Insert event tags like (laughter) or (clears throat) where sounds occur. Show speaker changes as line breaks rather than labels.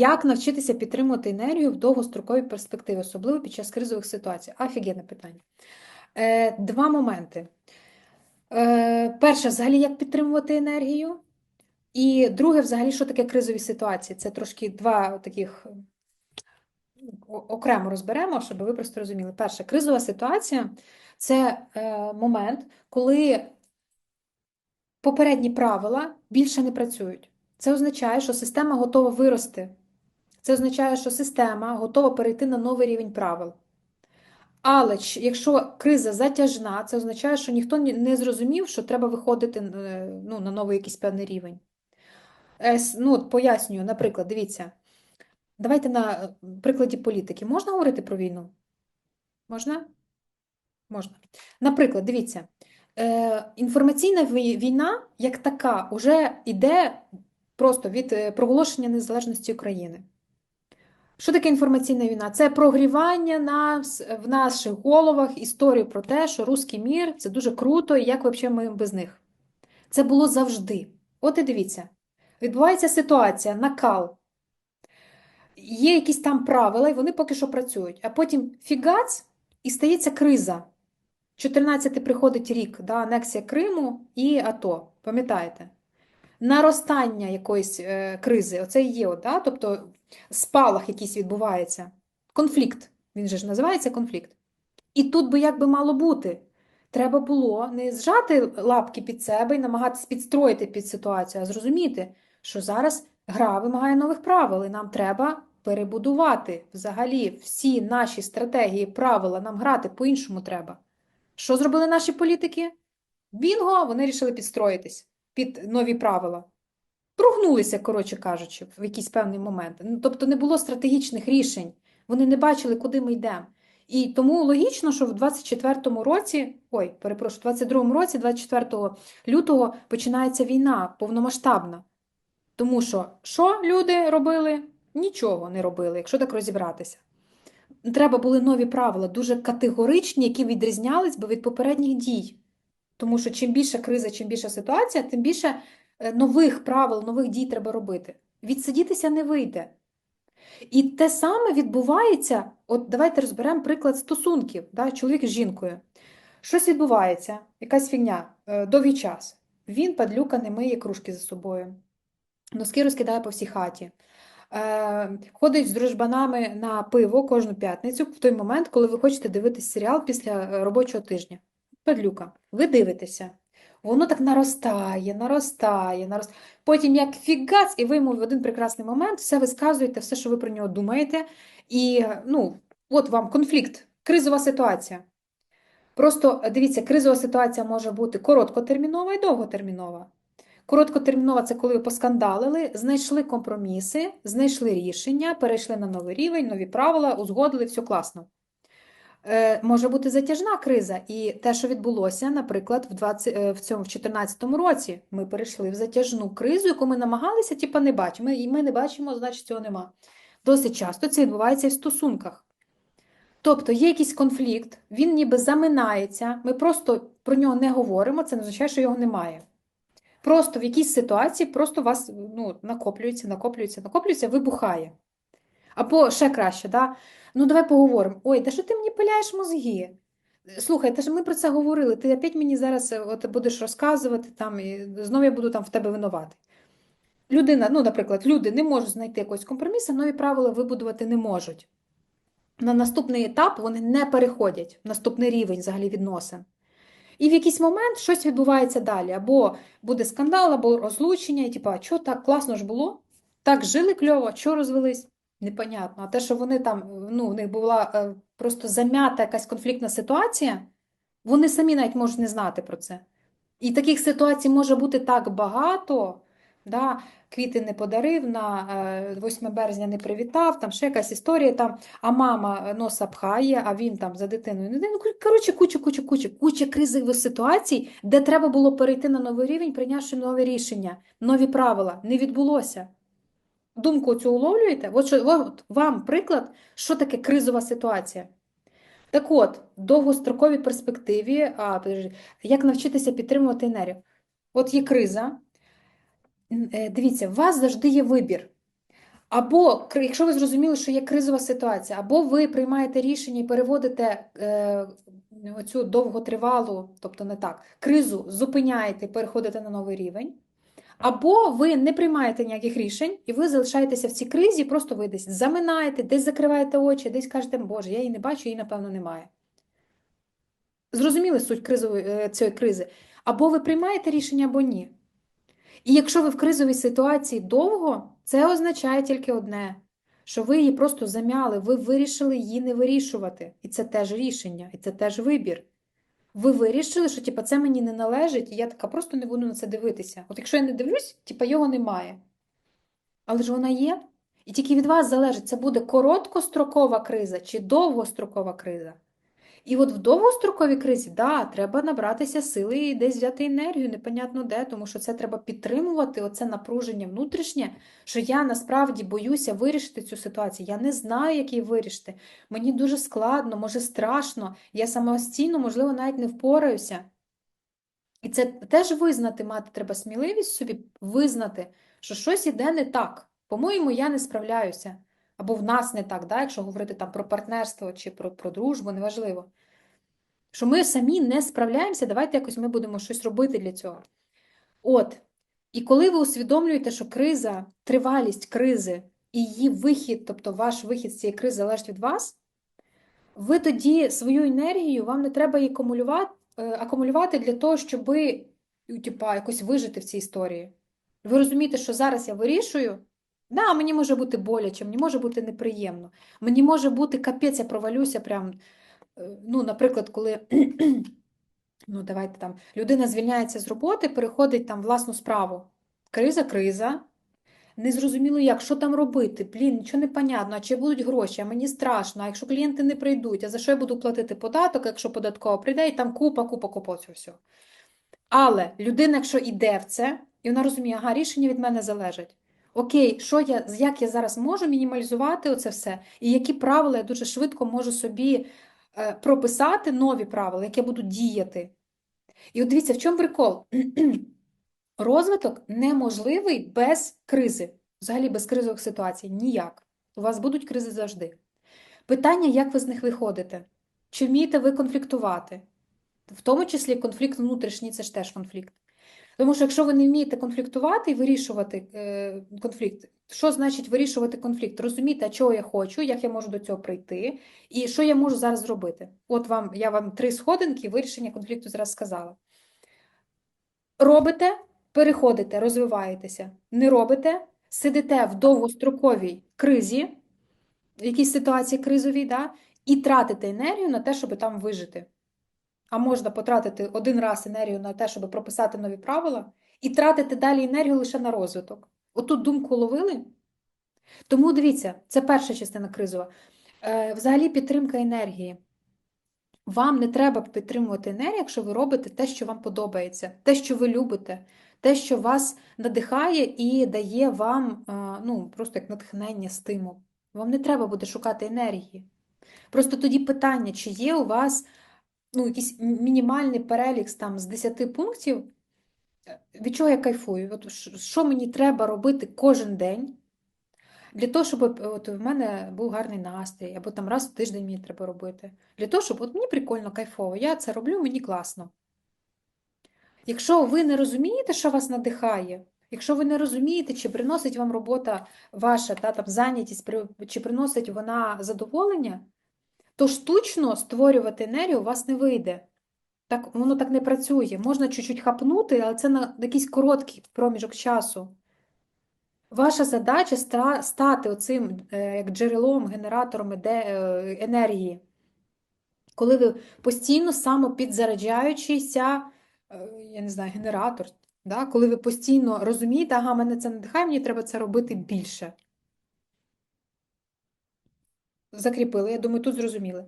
Як навчитися підтримувати енергію в довгостроковій перспективі, особливо під час кризових ситуацій? Офігенне питання. Е, два моменти. Е, перше, взагалі, як підтримувати енергію. І друге, взагалі, що таке кризові ситуації? Це трошки два таких окремо розберемо, щоб ви просто розуміли. Перше, кризова ситуація це е, момент, коли попередні правила більше не працюють. Це означає, що система готова вирости. Це означає, що система готова перейти на новий рівень правил. Але якщо криза затяжна, це означає, що ніхто не зрозумів, що треба виходити е, ну, на новий якийсь певний рівень. Е, Ну, от пояснюю, наприклад, дивіться, давайте на е, прикладі політики. Можна говорити про війну? Можна? Можна. Наприклад, дивіться, інформаційна війна як така вже йде просто від проголошення незалежності України. Що таке інформаційна війна? Це прогрівання нас в наших головах історії про те, що руський мір це дуже круто, і як взагалі ми без них. Це було завжди. От і дивіться, відбувається ситуація, накал. Є якісь там правила, і вони поки що працюють. А потім фігац, і стається криза. 14 приходить рік, да, анексія Криму і АТО. Пам'ятаєте? Наростання якоїсь е, кризи, оце є, от, да? тобто спалах якийсь відбувається. Конфлікт. Він же ж називається конфлікт. І тут би як би мало бути. Треба було не зжати лапки під себе і намагатись підстроїти під ситуацію, а зрозуміти, що зараз гра вимагає нових правил, і нам треба перебудувати взагалі всі наші стратегії, правила, нам грати по-іншому треба. Що зробили наші політики? Бінго, вони вирішили підстроїтись під нові правила. Прогнулися, коротше кажучи, в якийсь певний момент. Ну, тобто не було стратегічних рішень. Вони не бачили, куди ми йдемо. І тому логічно, що в 24-му році, ой, перепрошую, в 22-му році, 24 лютого, починається війна повномасштабна. Тому що що люди робили? Нічого не робили, якщо так розібратися. Треба були нові правила, дуже категоричні, які відрізнялись би від попередніх дій. Тому що чим більша криза, чим більша ситуація, тим більше е, нових правил, нових дій треба робити. Відсидітися не вийде. І те саме відбувається. От давайте розберемо приклад стосунків, да, чоловік з жінкою. Щось відбувається, якась фігня, е, довгий час. Він, падлюка, не миє кружки за собою, носки розкидає по всій хаті. Е, ходить з дружбанами на пиво кожну п'ятницю в той момент, коли ви хочете дивитись серіал після робочого тижня. Падлюка, ви дивитеся. Воно так наростає, наростає, наростає. Потім як фігац, і ви йому в один прекрасний момент все висказуєте, все, що ви про нього думаєте. І ну, от вам конфлікт, кризова ситуація. Просто дивіться, кризова ситуація може бути короткотермінова і довготермінова. Короткотермінова це коли ви поскандалили, знайшли компроміси, знайшли рішення, перейшли на новий рівень, нові правила, узгодили, все класно. Е, може бути затяжна криза, і те, що відбулося, наприклад, в 20, е, в цьому в 2014 році, ми перейшли в затяжну кризу, яку ми намагалися, типа, не бачимо. І ми не бачимо, значить цього нема. Досить часто це відбувається і в стосунках. Тобто є якийсь конфлікт, він ніби заминається, ми просто про нього не говоримо, це не означає, що його немає. Просто в якійсь ситуації просто вас ну, накоплюється, накоплюється, накоплюється, вибухає. Або ще краще, да? Ну давай поговоримо. Ой, та що ти мені пиляєш мозги? Слухай, та ж ми про це говорили, ти опять мені зараз е, от, будеш розказувати, там, і знову я буду там в тебе винуватий. Людина, ну, наприклад, люди не можуть знайти якогось компромісу, нові правила вибудувати не можуть. На наступний етап вони не переходять, наступний рівень взагалі відносин. І в якийсь момент щось відбувається далі. Або буде скандал, або розлучення, і типа, що так класно ж було? Так жили кльово, що розвелись? Непонятно. А те, що вони там, ну, у них була е, просто зам'ята якась конфліктна ситуація, вони самі навіть можуть не знати про це. І таких ситуацій може бути так багато. Да? Квіти не подарив, на е, 8 березня не привітав, там ще якась історія, там, а мама носа пхає, а він там за дитиною. Ну, коротше, куча, куча, куча, куча кризових ситуацій, де треба було перейти на новий рівень, прийнявши нове рішення, нові правила. Не відбулося. Думку цю уловлюєте? От, що, от вам приклад, що таке кризова ситуація. Так от, в довгостроковій перспективі, а, як навчитися підтримувати енергію? От є криза. Е, Дивіться, у вас завжди є вибір. Або, якщо ви зрозуміли, що є кризова ситуація, або ви приймаєте рішення і переводите е, оцю довготривалу, тобто не так, кризу зупиняєте переходите на новий рівень. Або ви не приймаєте ніяких рішень, і ви залишаєтеся в цій кризі, просто ви десь заминаєте, десь закриваєте очі, десь кажете, Боже, я її не бачу, її, напевно, немає. Зрозуміли суть кризової, е, цієї кризи? Або ви приймаєте рішення, або ні. І якщо ви в кризовій ситуації довго, це означає тільки одне, що ви її просто замяли, ви вирішили її не вирішувати. І це теж рішення, і це теж вибір. Ви вирішили, що типу, це мені не належить, і я така просто не буду на це дивитися. От якщо я не дивлюсь, типу, його немає. Але ж вона є. І тільки від вас залежить, це буде короткострокова криза чи довгострокова криза. І от в довгостроковій кризі, да, треба набратися сили і десь взяти енергію, непонятно де, тому що це треба підтримувати, оце напруження внутрішнє, що я насправді боюся вирішити цю ситуацію. Я не знаю, як її вирішити. Мені дуже складно, може страшно, я самостійно, можливо, навіть не впораюся. І це теж визнати, мати треба сміливість собі визнати, що щось іде не так. По-моєму, я не справляюся. Або в нас не так, да, якщо говорити там про партнерство чи про, про дружбу, неважливо. Що ми самі не справляємося, давайте якось ми будемо щось робити для цього. От. І коли ви усвідомлюєте, що криза, тривалість кризи і її вихід, тобто ваш вихід з цієї кризи залежить від вас, ви тоді свою енергію, вам не треба її акумулювати, е, акумулювати для того, щоб ви, якось вижити в цій історії. Ви розумієте, що зараз я вирішую. Да, мені може бути боляче, мені може бути неприємно. Мені може бути капець, я провалюся прям. е, Ну, наприклад, коли (clears throat) ну, давайте там, людина звільняється з роботи, переходить там власну справу. Криза, криза. Незрозуміло як, що там робити? Блін, нічого не понятно, а чи будуть гроші, а мені страшно, а якщо клієнти не прийдуть, а за що я буду платити податок, якщо податкова прийде, і там купа, купа, купа цього всього. Але людина, якщо йде в це, і вона розуміє, ага, рішення від мене залежить. Окей, що я, як я зараз можу мінімалізувати оце все, і які правила я дуже швидко можу собі е, прописати нові правила, які будуть діяти. І от дивіться, в чому прикол? (clears throat) Розвиток неможливий без кризи, взагалі без кризових ситуацій. Ніяк. У вас будуть кризи завжди. Питання, як ви з них виходите? Чи вмієте ви конфліктувати? В тому числі конфлікт внутрішній це ж теж конфлікт. Тому що якщо ви не вмієте конфліктувати і вирішувати е, конфлікт, що значить вирішувати конфлікт? Розуміти, чого я хочу, як я можу до цього прийти, і що я можу зараз зробити. От вам я вам три сходинки вирішення конфлікту зараз сказала. Робите, переходите, розвиваєтеся. Не робите, сидите в довгостроковій кризі, в якійсь ситуації кризовій, да, і тратите енергію на те, щоб там вижити. А можна потратити один раз енергію на те, щоб прописати нові правила, і тратити далі енергію лише на розвиток. Отут думку ловили? Тому дивіться, це перша частина кризова. Е, взагалі підтримка енергії. Вам не треба підтримувати енергію, якщо ви робите те, що вам подобається, те, що ви любите, те, що вас надихає і дає вам е, ну, просто як натхнення, стимул. Вам не треба буде шукати енергії. Просто тоді питання, чи є у вас ну, якийсь мінімальний перелік там, з 10 пунктів, е, від чого я кайфую? От, що мені треба робити кожен день для того, щоб е, от, в мене був гарний настрій, або там раз в тиждень мені треба робити. Для того, щоб от, мені прикольно, кайфово, я це роблю, мені класно. Якщо ви не розумієте, що вас надихає, якщо ви не розумієте, чи приносить вам робота ваша, та, там, зайнятість, чи приносить вона задоволення, то штучно створювати енергію у вас не вийде. Так, воно так не працює. Можна чуть-чуть хапнути, але це на якийсь короткий проміжок часу. Ваша задача стати оцим е, як джерелом, генератором е, енергії. Коли ви постійно самопідзаряджаючийся, е, я не знаю, генератор, да? коли ви постійно розумієте, ага, мене це надихає, мені треба це робити більше. Закріпили, я думаю, тут зрозуміли.